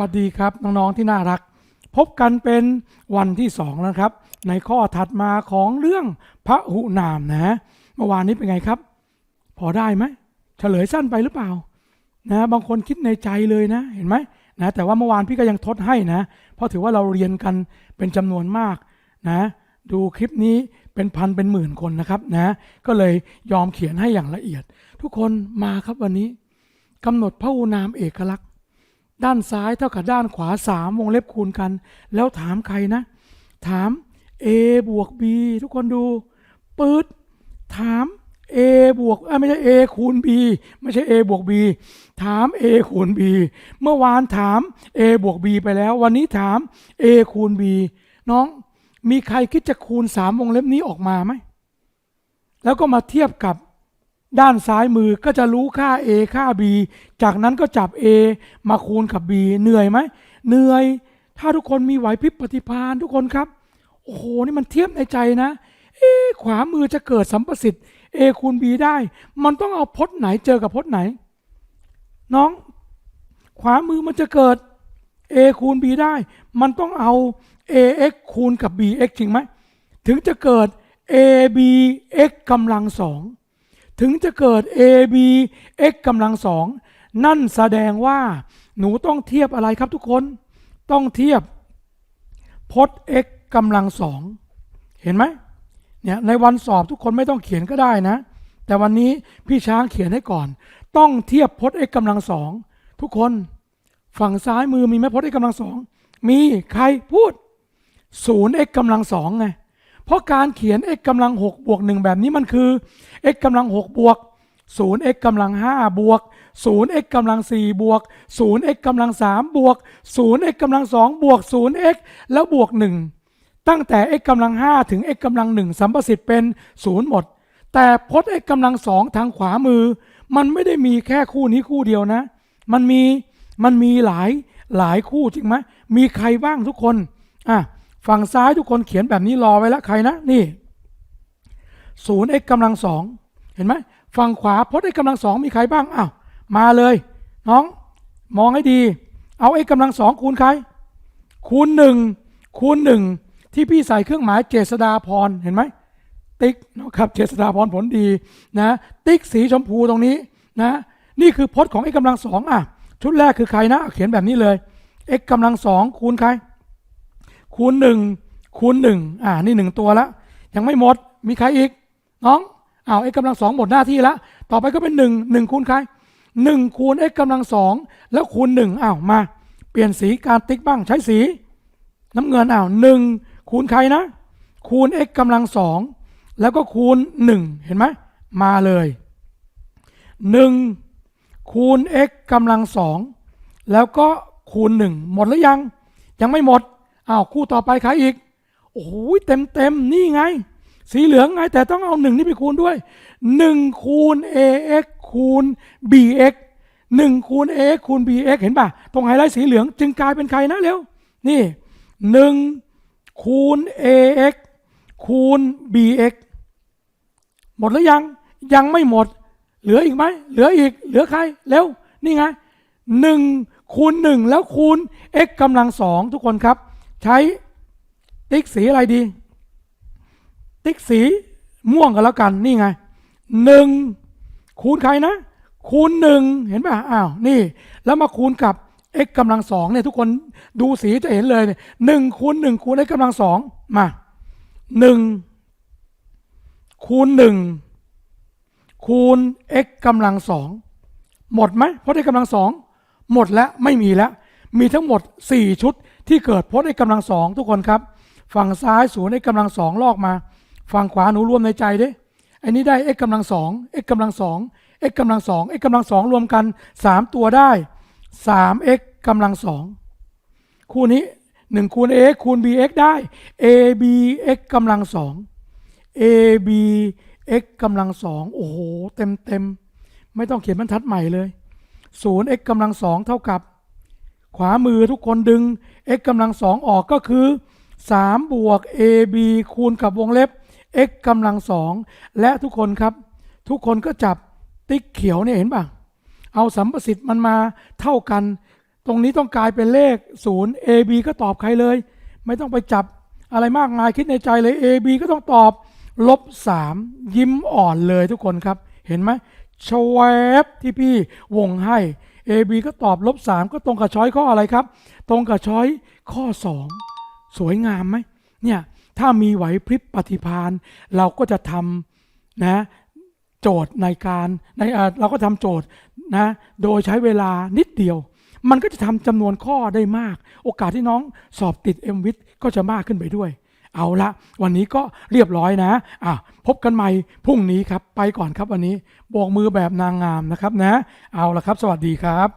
วัสดีครับน้องๆที่น่ารัก พบกันเป็นวันที่สองแล้วครับ ในข้อถัดมาของเรื่องพระหุนามนะเมื่อวานนี้เป็นไงครับ พอได้ไหมเฉลยสั้นไปหรือเปล่านะบางคนคิดในใจเลยนะเห็นไหมนะแต่ว่าเมื่อวานพี่ก็ยังทดให้นะ เพราะถือว่าเราเรียนกันเป็นจำนวนมากนะดูคลิปนี้เป็นพันเป็นหมื่นคนนะครับนะก็เลยยอมเขียนให้อย่างละเอียด ทุกคนมาครับวันนี้กำหนดพระหุนามเอกลักษณ์ ด้านซ้ายเท่ากับด้านขวาสามวงเล็บคูณกัน แล้วถามใครนะ ถาม a บวก b ทุกคนดูปื๊ดถาม a บวกไม่ใช่ a คูณ b ไม่ใช่ a บวก b ถาม a คูณ b เมื่อวานถาม a บวก b ไปแล้ว วันนี้ถาม a คูณ b น้องมีใครคิดจะคูณสามวงเล็บนี้ออกมาไหม แล้วก็มาเทียบกับ ด้านซ้ายมือก็จะรู้ค่า a ค่า b จากนั้นก็จับ a มาคูณกับ b เหนื่อยไหมเหนื่อย ถ้าทุกคนมีไหวพริบปฏิภาณทุกคนครับ โอ้โห นี่มันเทียบในใจนะ เอขวามือจะเกิดสัมประสิทธิ์ a คูณ b ได้ มันต้องเอาพจน์ไหนเจอกับพจน์ไหน น้อง ขวามือมันจะเกิด a คูณ b ได้ มันต้องเอา ax คูณกับ bx จริงไหม ถึงจะเกิด abx กำลังสอง ถึงจะเกิด ab x กำลังสองนั่นแสดงว่าหนูต้องเทียบอะไรครับทุกคน ต้องเทียบพจน์ x กำลังสองเห็นไหมเนี่ยในวันสอบทุกคนไม่ต้องเขียนก็ได้นะ แต่วันนี้พี่ช้างเขียนให้ก่อน ต้องเทียบพจน์ x กำลังสองทุกคนฝั่งซ้ายมือมีไหมพจน์ x กำลังสองมีใครพูดศูนย์ x กำลังสองไง เพราะการเขียน x กำลัง6บวก1แบบนี้มันคือ x กำลัง6บวก 0x กำลัง5บวก 0x กำลัง4บวก 0x กำลัง3บวก 0x กำลัง2บวก 0x แล้วบวก 1 ตั้งแต่ x กำลัง5ถึง x กำลัง1สัมประสิทธิ์เป็น 0 หมด แต่พจน์ x กำลัง2ทางขวามือ มันไม่ได้มีแค่คู่นี้คู่เดียวนะ มันมีมันมีหลายหลายคู่จริงไหมมีใครบ้างทุกคนอะ ฝั่งซ้ายทุกคนเขียนแบบนี้รอไว้แล้วใครนะนี่ 0x กำลังสองเห็นไหมฝั่งขวาพจน์ x กำลังสองมีใครบ้างอ้าวมาเลย น้องมองให้ดี เอา x กำลังสองคูณใคร คูณหนึ่งคูณหนึ่งที่พี่ใส่เครื่องหมายเจษดาพรเห็นไหมติ๊กนะครับเจษดาพรผลดีนะติ๊กสีชมพูตรงนี้นะนี่คือพจน์ของ x กำลังสองอะชุดแรกคือใครนะเขียนแบบนี้เลย x กำลังสองคูณใคร คูณหนึ่งคูณหนึ่งอ่านี่หนึ่งตัวแล้วยังไม่หมดมีใครอีก น้องอ้าว x กกำลังสองหมดหน้าที่แล้วต่อไปก็เป็นหนึ่งหนึ่งคูณใครหนึ่งคูณ x กกำลังสองแล้วคูณหนึ่งอ้าวมา เปลี่ยนสีการติ๊กบ้างใช้สี น้ำเงินอ้าวหนึ่งคูณใครนะ คูณ x กำลังสองแล้วก็คูณหนึ่งเห็นไหมมาเลยหนึ่งคูณ x กำลังสองแล้วก็คูณหนึ่งหมดหรือยัง ยังไม่หมด อ้าวคู่ต่อไปใครอีก โอ้โหเต็มเต็มนี่ไง สีเหลืองไง แต่ต้องเอาหนึ่งนี่ไปคูณด้วยหนึ่งคูณ ax คูณ bx หนึ่งคูณ ax คูณ bx เห็นป่ะ ตรงไฮไลท์สีเหลืองจึงกลายเป็นใครนะเร็ว นี่หนึ่งคูณ ax คูณ bx หมดหรือยัง ยังไม่หมด เหลืออีกไหม เหลืออีก เหลือใคร เร็ว นี่ไงหนึ่งคูณหนึ่งแล้วคูณ x กำลังสองทุกคนครับ ใช้ติ๊กสีอะไรดี ติ๊กสีม่วงกันแล้วกันนี่ไงหนึ่งคูณใครนะ คูณหนึ่งเห็นป่ะอ้าวนี่ แล้วมาคูณกับ x กำลังสองเนี่ยทุกคนดูสีจะเห็นเลยหนึ่งคูณหนึ่งคูณ x กำลังสองมาหนึ่งคูณหนึ่งคูณ x กำลังสองหมดไหมเพราะ x กำลังสองหมดแล้วไม่มีแล้ว มีทั้งหมด 4 ชุดที่เกิดเพราะ x กำลังสองทุกคนครับ ฝั่งซ้ายศูนย์ x กำลังสองลอกมา ฝั่งขวาหนูรวมในใจด้อันนี้ได้ x กำลังสอง x กำลังสอง x กำลังสอง x กำลังสองรวมกัน 3 ตัวได้ 3x กำลังสองคู่นี้ 1 คูณ ax คูณ bx ได้ abx กำลังสอง abx กำลังสองโอ้โห เต็มเต็มไม่ต้องเขียนบรรทัดใหม่เลย 0x กำลังสองเท่ากับ ขวามือทุกคนดึง x กำลังสองออกก็คือ 3 บวก ab คูณกับวงเล็บ x กำลังสองและทุกคนครับ ทุกคนก็จับติ๊กเขียวเนี่ยเห็นป่ะ เอาสัมประสิทธิ์มันมาเท่ากัน ตรงนี้ต้องกลายเป็นเลข 0 A B ก็ตอบใครเลย ไม่ต้องไปจับอะไรมากมายคิดในใจเลย A B ก็ต้องตอบลบ 3 ยิ้มอ่อนเลยทุกคนครับ เห็นไหมชวบที่พี่วงให้ A B ก็ตอบลบ3ก็ตรงกับช้อยข้ออะไรครับ ตรงกับช้อยข้อ 2 สวยงามไหมเนี่ยถ้ามีไหวพริบปฏิภาณเราก็จะทำนะโจทย์ในการในเอ่อเราก็ทำโจทย์นะโดยใช้เวลานิดเดียว มันก็จะทำจำนวนข้อได้มาก โอกาสที่น้องสอบติด m w i t ก็จะมากขึ้นไปด้วย เอาละวันนี้ก็เรียบร้อยนะอะพบกันใหม่พรุ่งนี้ครับ ไปก่อนครับวันนี้โบกมือแบบนางงามนะครับนะ เอาละครับ สวัสดีครับ